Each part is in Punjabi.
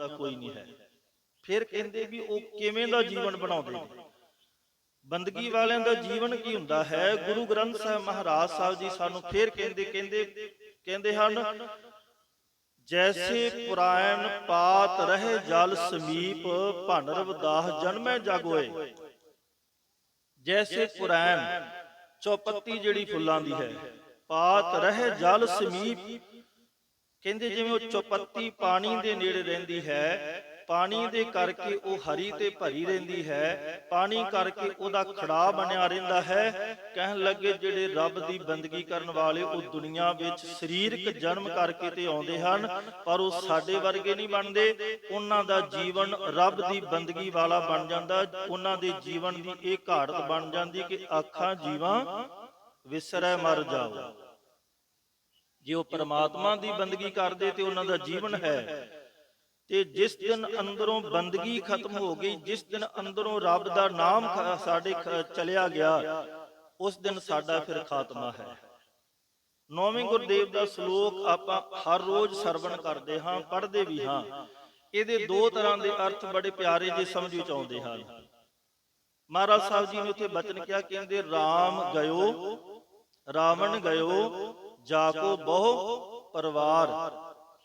ਦਾ ਕੋਈ ਨਹੀਂ ਹੈ। ਫਿਰ ਕਹਿੰਦੇ ਵੀ ਉਹ ਕਿਵੇਂ ਦਾ ਜੀਵਨ ਬਣਾਉਂਦੇ ਨੇ? ਬੰਦਗੀ ਵਾਲਿਆਂ ਦਾ ਜੀਵਨ ਕੀ ਹੁੰਦਾ ਹੈ? ਗੁਰੂ ਗ੍ਰੰਥ ਸਾਹਿਬ ਮਹਾਰਾਜ ਸਾਹਿਬ ਜੀ ਸਾਨੂੰ ਫਿਰ ਕਹਿੰਦੇ ਕਹਿੰਦੇ ਕਹਿੰਦੇ ਹਨ ਜੈਸੇ ਪੁਰਾਣ ਪਾਤ ਰਹੇ ਜਲ ਸਮੀਪ ਭਨ ਰਵਦਾਸ ਜਨਮੈ ਜਗੋਏ। ਜੈਸੇ ਪੁਰਾਣ ਚੌਪੱਤੀ ਜਿਹੜੀ ਫੁੱਲਾਂ ਦੀ ਹੈ ਪਾਤ ਰਹੇ ਜਲ ਸਮੀਪ ਕਹਿੰਦੇ ਜਿਵੇਂ ਉਹ ਚੌਪੱਤੀ ਪਾਣੀ ਦੇ ਨੇੜੇ ਰਹਿੰਦੀ ਹੈ ਪਾਣੀ ਦੇ ਕਰਕੇ ਉਹ ਹਰੀ ਤੇ ਭਰੀ ਰਹਿੰਦੀ ਹੈ ਪਾਣੀ ਕਰਕੇ ਉਹਦਾ ਖੜਾ ਬਣਿਆ ਰਹਿੰਦਾ ਹੈ ਕਹਿਣ ਲੱਗੇ ਜਿਹੜੇ ਰੱਬ ਦੀ ਬੰਦਗੀ ਕਰਨ ਵਾਲੇ ਉਹ ਦੁਨੀਆ ਵਿੱਚ ਸਰੀਰਕ ਜਨਮ ਕਰਕੇ ਤੇ ਆਉਂਦੇ ਹਨ ਪਰ ਉਹ ਸਾਡੇ ਵਰਗੇ ਨਹੀਂ ਬਣਦੇ ਉਹਨਾਂ ਦਾ ਜੀਵਨ ਰੱਬ ਦੀ ਬੰਦਗੀ ਵਾਲਾ ਬਣ ਜਾਂਦਾ ਉਹਨਾਂ ਦੇ ਜੀਵਨ ਦੀ ਇਹ ਘਾੜਤ ਬਣ ਜਾਂਦੀ ਕਿ ਆਖਾਂ ਜੀਵਾਂ ਵਿਸਰੈ ਮਰ ਜਾਓ। ਜੇ ਉਹ ਪ੍ਰਮਾਤਮਾ ਦੀ ਬੰਦਗੀ ਕਰਦੇ ਤੇ ਉਹਨਾਂ ਦਾ ਜੀਵਨ ਹੈ ਤੇ ਜਿਸ ਦਿਨ ਅੰਦਰੋਂ ਬੰਦਗੀ ਖਤਮ ਹੋ ਗਈ ਜਿਸ ਦਿਨ ਅੰਦਰੋਂ ਰੱਬ ਦਾ ਨਾਮ ਸਾਡੇ ਚਲਿਆ ਗਿਆ ਉਸ ਦਿਨ ਸਾਡਾ ਫਿਰ ਖਾਤਮਾ ਹੈ। ਨੌਵੇਂ ਗੁਰਦੇਵ ਦਾ ਸ਼ਲੋਕ ਆਪਾਂ ਹਰ ਰੋਜ਼ ਸਰਵਣ ਕਰਦੇ ਹਾਂ ਪੜ੍ਹਦੇ ਵੀ ਹਾਂ। ਇਹਦੇ ਦੋ ਤਰ੍ਹਾਂ ਦੇ ਅਰਥ ਬੜੇ ਪਿਆਰੇ ਜੇ ਸਮਝ ਵਿੱਚ ਆਉਂਦੇ ਹਨ। ਮਹਾਰਾਜ ਸਾਹਿਬ ਜੀ ਨੇ ਉੱਥੇ ਬਚਨ ਕਿਹਾ ਕਹਿੰਦੇ RAM ਗਇਓ ਰਾਵਣ ਗਇਓ ਜਾਕੋ ਬਹੁ ਪਰਵਾਰ।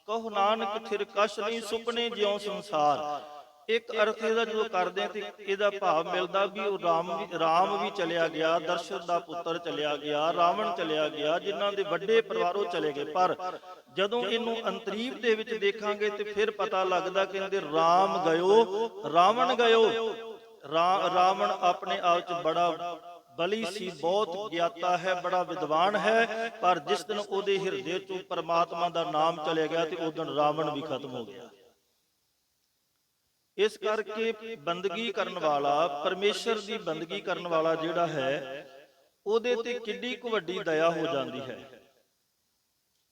ਕਹੋ ਨਾਨਕ, ਥਿਰ ਕਛ ਨਹੀਂ ਸੁਪਨੇ ਜਿਉ ਸੰਸਾਰ। ਇੱਕ ਅਰਥ ਇਹਦਾ ਜਦੋਂ ਕਰਦੇ ਆ ਤੇ ਇਹਦਾ ਭਾਵ ਮਿਲਦਾ ਵੀ ਉਹ ਰਾਮ ਵੀ ਰਾਮ ਵੀ ਚਲਿਆ ਗਿਆ ਦਰਸ਼ਨ ਦਾ ਪੁੱਤਰ ਚਲਿਆ ਗਿਆ, ਰਾਵਣ ਚਲਿਆ ਗਿਆ, ਜਿਨ੍ਹਾਂ ਦੇ ਵੱਡੇ ਪਰਿਵਾਰੋਂ ਚਲੇ ਗਏ। ਪਰ ਜਦੋਂ ਇਹਨੂੰ ਅੰਤਰੀਵ ਦੇ ਵਿੱਚ ਦੇਖਾਂਗੇ ਤੇ ਫਿਰ ਪਤਾ ਲੱਗਦਾ ਕਿ ਇਹਦੇ ਰਾਮ ਗਇਓ, ਰਾਵਣ ਗਇਓ। ਰਾਵਣ ਆਪਣੇ ਆਪ ਚ ਬੜਾ ਬਲੀ ਸੀ, ਬਹੁਤ ਗਿਆਤਾ ਹੈ, ਬੜਾ ਵਿਦਵਾਨ ਹੈ, ਪਰ ਜਿਸ ਦਿਨ ਉਹਦੇ ਹਿਰਦੇ ਤੋਂ ਪਰਮਾਤਮਾ ਦਾ ਨਾਮ ਚਲੇ ਗਿਆ ਤੇ ਉਸ ਦਿਨ ਰਾਵਣ ਵੀ ਖਤਮ ਹੋ ਗਿਆ। ਇਸ ਕਰਕੇ ਬੰਦਗੀ ਕਰਨ ਵਾਲਾ, ਪਰਮੇਸ਼ਰ ਦੀ ਬੰਦਗੀ ਕਰਨ ਵਾਲਾ ਜਿਹੜਾ ਹੈ, ਉਹਦੇ ਤੇ ਕਿੱਡੀ ਕੁ ਵੱਡੀ ਦਇਆ ਹੋ ਜਾਂਦੀ ਹੈ।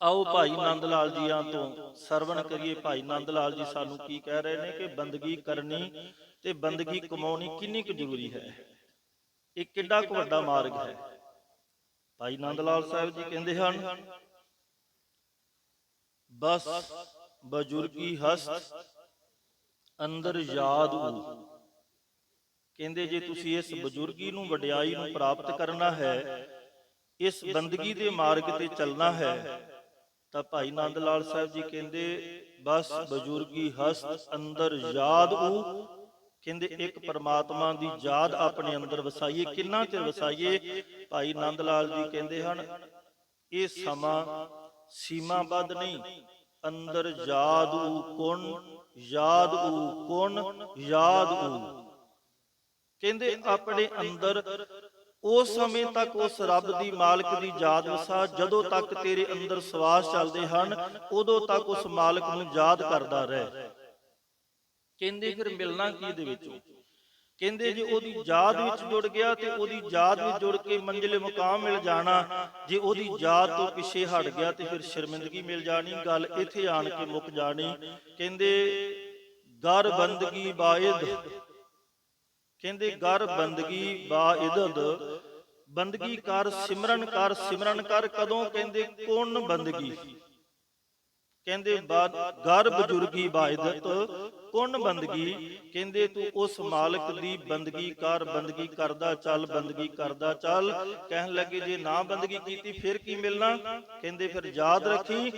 ਆਓ ਭਾਈ ਨੰਦ ਲਾਲ ਜੀਆਂ ਤੋਂ ਸਰਵਣ ਕਰੀਏ। ਭਾਈ ਨੰਦ ਲਾਲ ਜੀ ਸਾਨੂੰ ਕੀ ਕਹਿ ਰਹੇ ਨੇ ਕਿ ਬੰਦਗੀ ਕਰਨੀ ਤੇ ਬੰਦਗੀ ਕਮਾਉਣੀ ਕਿੰਨੀ ਕੁ ਜ਼ਰੂਰੀ ਹੈ? ਇਹ ਕਿੱਡਾ ਕੁ ਵੱਡਾ ਮਾਰਗ ਹੈ। ਭਾਈ ਨੰਦ ਲਾਲ ਸਾਹਿਬ ਜੀ ਕਹਿੰਦੇ ਹਨ, ਬਸ ਬਜ਼ੁਰਗੀ ਹਸਤ ਅੰਦਰ ਯਾਦ ਊ। ਕਹਿੰਦੇ ਜੇ ਤੁਸੀਂ ਇਸ ਬਜ਼ੁਰਗੀ ਨੂੰ ਵਡਿਆਈ ਨੂੰ ਪ੍ਰਾਪਤ ਕਰਨਾ ਹੈ, ਇਸ ਬੰਦਗੀ ਦੇ ਮਾਰਗ ਤੇ ਚੱਲਣਾ ਹੈ, ਤਾਂ ਭਾਈ ਨੰਦ ਲਾਲ ਸਾਹਿਬ ਜੀ ਕਹਿੰਦੇ, ਬਸ ਬਜ਼ੁਰਗੀ ਹਸਤ ਅੰਦਰ ਯਾਦ ਊ। ਕਹਿੰਦੇ ਇੱਕ ਪਰਮਾਤਮਾ ਦੀ ਯਾਦ ਆਪਣੇ ਅੰਦਰ ਵਸਾਈਏ। ਕਿੰਨਾ ਚਿਰ ਵਸਾਈਏ? ਭਾਈ ਨੰਦ ਲਾਲ ਜੀ ਕਹਿੰਦੇ ਹਨ ਇਹ ਸਮਾਂ ਸੀਮਾਬੱਧ ਨਹੀਂ। ਅੰਦਰ ਯਾਦ ਊ ਕੁਣ ਯਾਦ ਊ ਕੁਣ ਯਾਦ ਊ। ਕਹਿੰਦੇ ਆਪਣੇ ਅੰਦਰ ਉਸ ਸਮੇਂ ਤੱਕ ਉਸ ਰੱਬ ਦੀ ਮਾਲਕ ਦੀ ਯਾਦ ਵਸਾ। ਜਦੋਂ ਤੱਕ ਤੇਰੇ ਅੰਦਰ ਸਵਾਸ ਚੱਲਦੇ ਹਨ ਉਦੋਂ ਤੱਕ ਉਸ ਮਾਲਕ ਨੂੰ ਯਾਦ ਕਰਦਾ ਰਹਿ। ਕਹਿੰਦੇ ਫਿਰ ਮਿਲਣਾ ਕੀ ਇਹਦੇ ਵਿੱਚੋਂ? ਕਹਿੰਦੇ ਜੇ ਉਹਦੀ ਯਾਦ ਵਿੱਚ ਜੁੜ ਗਿਆ ਤੇ ਉਹਦੀ ਯਾਦ ਵਿੱਚ ਜੁੜ ਕੇ ਮੰਜ਼ਿਲੇ ਮੁਕਾਮ ਮਿਲ ਜਾਣਾ। ਜੇ ਉਹਦੀ ਯਾਦ ਤੋਂ ਪਿੱਛੇ ਹਟ ਗਿਆ ਤੇ ਫਿਰ ਸ਼ਰਮਿੰਦਗੀ ਮਿਲ ਜਾਣੀ ਗੱਲ ਇੱਥੇ ਆਣ ਕੇ ਮੁੱਕ ਜਾਣੀ। ਕਹਿੰਦੇ ਗਰ ਬੰਦਗੀ ਬਾਇਦ ਕਹਿੰਦੇ ਗਰ ਬੰਦਗੀ ਬਾਇਦਦ ਬੰਦਗੀ ਕਰ ਸਿਮਰਨ ਕਰ ਸਿਮਰਨ ਕਰ ਕਦੋਂ? ਕਹਿੰਦੇ ਕੋਣ ਬੰਦਗੀ? ਕਹਿੰਦੇ ਗਰ ਬਜ਼ੁਰਗੀ ਬਾਇਦਤ, ਕੁਣ ਬੰਦਗੀ? ਕਹਿੰਦੇ ਤੂੰ ਉਸ ਮਾਲਕ ਦੀ ਬੰਦਗੀ ਕਰ, ਬੰਦਗੀ ਕਰਦਾ ਚੱਲ, ਬੰਦਗੀ ਕਰਦਾ ਚੱਲ। ਕਹਿਣ ਲੱਗੇ, ਜੇ ਨਾ ਬੰਦਗੀ ਕੀਤੀ, ਫਿਰ ਕੀ ਮਿਲਣਾ? ਕਹਿੰਦੇ ਫਿਰ ਯਾਦ ਰੱਖੀ।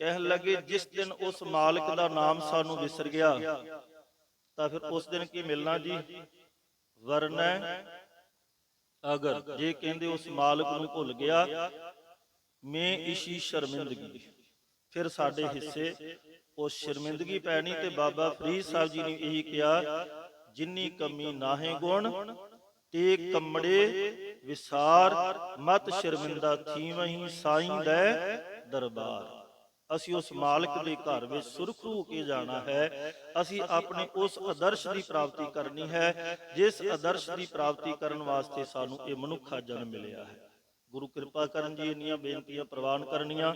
ਕਹਿਣ ਲੱਗੇ, ਜਿਸ ਦਿਨ ਉਸ ਮਾਲਕ ਦਾ ਨਾਮ ਸਾਨੂੰ ਵਿਸਰ ਗਿਆ, ਤਾਂ ਫਿਰ ਉਸ ਦਿਨ ਕੀ ਮਿਲਣਾ ਜੀ? ਵਰਨੈ ਅਗਰ। ਜੇ ਕਹਿੰਦੇ ਉਸ ਮਾਲਕ ਨੂੰ ਭੁੱਲ ਗਿਆ, ਮੈਂ ਇਸ਼ੀ ਸ਼ਰਮਿੰਦਗੀ। ਫਿਰ ਸਾਡੇ ਹਿੱਸੇ ਉਹ ਸ਼ਰਮਿੰਦਗੀ ਪੈਣੀ ਤੇ ਬਾਬਾ ਫਰੀਦ ਸਾਹਿਬ ਜੀ ਨੇ ਇਹੀ ਕਿਹਾ, ਜਿੰਨੀ ਕਮੀ ਨਾਹੇ ਗੁਣ, ਤੇ ਕੰਮੜੇ ਵਿਸਾਰ, ਮਤ ਸ਼ਰਮਿੰਦਾ ਥੀਵਹੀਂ ਸਾਈਂ ਦੇ ਦਰਬਾਰ। ਅਸੀਂ ਉਸ ਮਾਲਕ ਦੇ ਘਰ ਵਿੱਚ ਸੁਰਖ ਸੁਰਖਰੂ ਕੇ ਜਾਣਾ ਹੈ। ਅਸੀਂ ਆਪਣੇ ਉਸ ਆਦਰਸ਼ ਦੀ ਪ੍ਰਾਪਤੀ ਕਰਨੀ ਹੈ, ਜਿਸ ਆਦਰਸ਼ ਦੀ ਪ੍ਰਾਪਤੀ ਕਰਨ ਵਾਸਤੇ ਸਾਨੂੰ ਇਹ ਮਨੁੱਖਾ ਜਨਮ ਮਿਲਿਆ ਹੈ। ਗੁਰੂ ਕਿਰਪਾ ਕਰਨ ਜੀ, ਇੰਨੀਆਂ ਬੇਨਤੀਆਂ ਪ੍ਰਵਾਨ ਕਰਨੀਆਂ।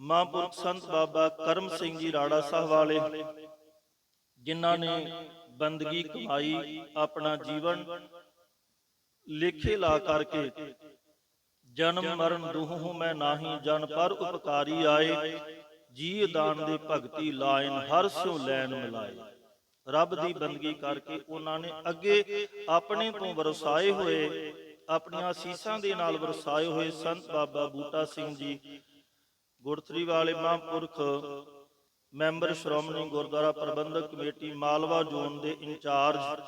ਮਹਾਂਪੁਰਖ ਸੰਤ ਬਾਬਾ ਕਰਮ ਸਿੰਘ ਜੀ ਰਾੜਾ ਸਾਹਿਬ ਵਾਲੇ, ਜਿਨ੍ਹਾਂ ਨੇ ਬੰਦਗੀ ਕਮਾਈ, ਆਪਣਾ ਜੀਵਨ ਲੇਖੇ ਲਾ ਕਰਕੇ ਜਨਮ ਮਰਨ ਦੁਹੂ ਮੈਂ ਨਾਹੀ, ਜਨ ਪਰ ਉਪਕਾਰੀ ਆਏ ਜੀ ਦਾਨ ਦੇ ਭਗਤੀ ਲਾਇਨ ਹਰ ਸਿਉ ਲੈਨ ਮਿਲਾਏ। ਰੱਬ ਦੀ ਬੰਦਗੀ ਕਰਕੇ ਉਹਨਾਂ ਨੇ ਅੱਗੇ ਆਪਣੇ ਤੋਂ ਵਰਸਾਏ ਹੋਏ, ਆਪਣੀਆਂ ਸੀਸਾਂ ਦੇ ਨਾਲ ਵਰਸਾਏ ਹੋਏ ਸੰਤ ਬਾਬਾ ਬੂਟਾ ਸਿੰਘ ਜੀ ਗੁਰਤਰੀ ਵਾਲੇ ਮਹਾਂਪੁਰਖ, member Shiromani Gurdwara Prabandhak committee Malwa zone ਦੇ ਇੰਚਾਰਜ,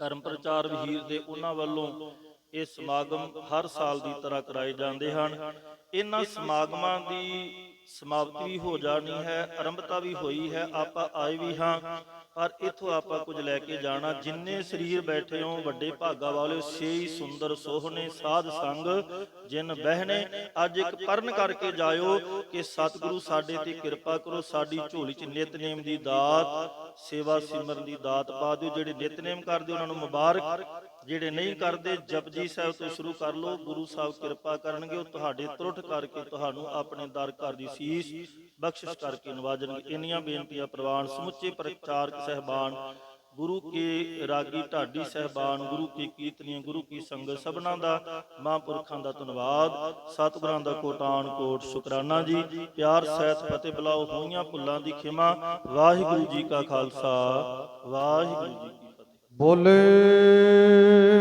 ਧਰਮ ਪ੍ਰਚਾਰ ਵਹੀਰ ਦੇ ਉਹਨਾਂ ਵੱਲੋਂ ਇਹ ਸਮਾਗਮ ਹਰ ਸਾਲ ਦੀ ਤਰ੍ਹਾਂ ਕਰਾਏ ਜਾਂਦੇ ਹਨ। ਇਹਨਾਂ ਸਮਾਗਮਾਂ ਦੀ ਸਮਾਪਤੀ ਵੀ ਹੋ ਜਾਣੀ ਹੈ, ਆਰੰਭਤਾ ਵੀ ਹੋਈ ਹੈ, ਆਪਾਂ ਆਏ ਵੀ ਹਾਂ। ਪਰ ਇਥੋਂ ਆਪਾਂ ਕੁਝ ਲੈ ਕੇ ਜਾਣਾ, ਜਿੰਨੇ ਸਰੀਰ ਬੈਠੇ ਹੋ ਵੱਡੇ ਭਾਗਾ ਵਾਲਿਓ ਸੇਈ ਸੁੰਦਰ, ਸੋਹਣੇ ਸਾਧ ਸੰਗ ਜਿਨ ਬਹਿਣੇ। ਅੱਜ ਇੱਕ ਪਰਨ ਕਰਕੇ ਜਾਇਓ ਕਿ ਸਤਿਗੁਰੂ ਸਾਡੇ ਤੇ ਕਿਰਪਾ ਕਰੋ, ਸਾਡੀ ਝੋਲੀ 'ਚ ਨਿਤਨੇਮ ਦੀ ਦਾਤ, ਸੇਵਾ ਸਿਮਰਨ ਦੀ ਦਾਤ ਪਾ ਦਿਓ, ਜਿਹੜੇ ਨਿਤਨੇਮ ਕਰਦੇ, ਉਹਨਾਂ ਨੂੰ ਮੁਬਾਰਕ ਜਿਹੜੇ ਨਹੀਂ ਕਰਦੇ ਜਪਜੀ ਸਾਹਿਬ ਤੋਂ ਸ਼ੁਰੂ ਕਰ ਲਓ ਗੁਰੂ ਸਾਹਿਬ ਕਿਰਪਾ ਕਰਨਗੇ ਉਹ ਤੁਹਾਡੇ ਤਰੁੱਠ ਕਰਕੇ ਤੁਹਾਨੂੰ ਆਪਣੇ ਦਰ ਘਰ ਦੀ ਸੀਸ ਬਖਸ਼ਿਸ਼ ਕਰਕੇ ਨਵਾਜਣਗੇ ਇੰਨੀਆਂ ਬੇਨਤੀਆਂ ਪ੍ਰਵਾਨ ਸਮੁੱਚੇ ਪ੍ਰਚਾਰਕ ਸਹਿਬਾਨ ਗੁਰੂ ਕੇ ਰਾਗੀ ਢਾਡੀ ਸਹਿਬਾਨ ਗੁਰੂ ਕੀ ਕੀਰਤਨੀਆਂ ਗੁਰੂ ਕੀ ਸੰਗਤ ਸਭਨਾਂ ਦਾ ਮਹਾਂਪੁਰਖਾਂ ਦਾ ਧੰਨਵਾਦ। ਸਤਿਗੁਰਾਂ ਦਾ ਕੋਟਾਨ ਕੋਟ ਸ਼ੁਕਰਾਨਾ ਜੀ। ਪਿਆਰ ਸਹਿਤ ਫਤਿਹ ਬੁਲਾਓ ਹੋਈਆਂ ਭੁੱਲਾਂ ਦੀ ਖਿਮਾ। ਵਾਹਿਗੁਰੂ ਜੀ ਕਾ ਖਾਲਸਾ ਵਾਹਿਗੁਰੂ ਜੀ ਬੋਲੇ।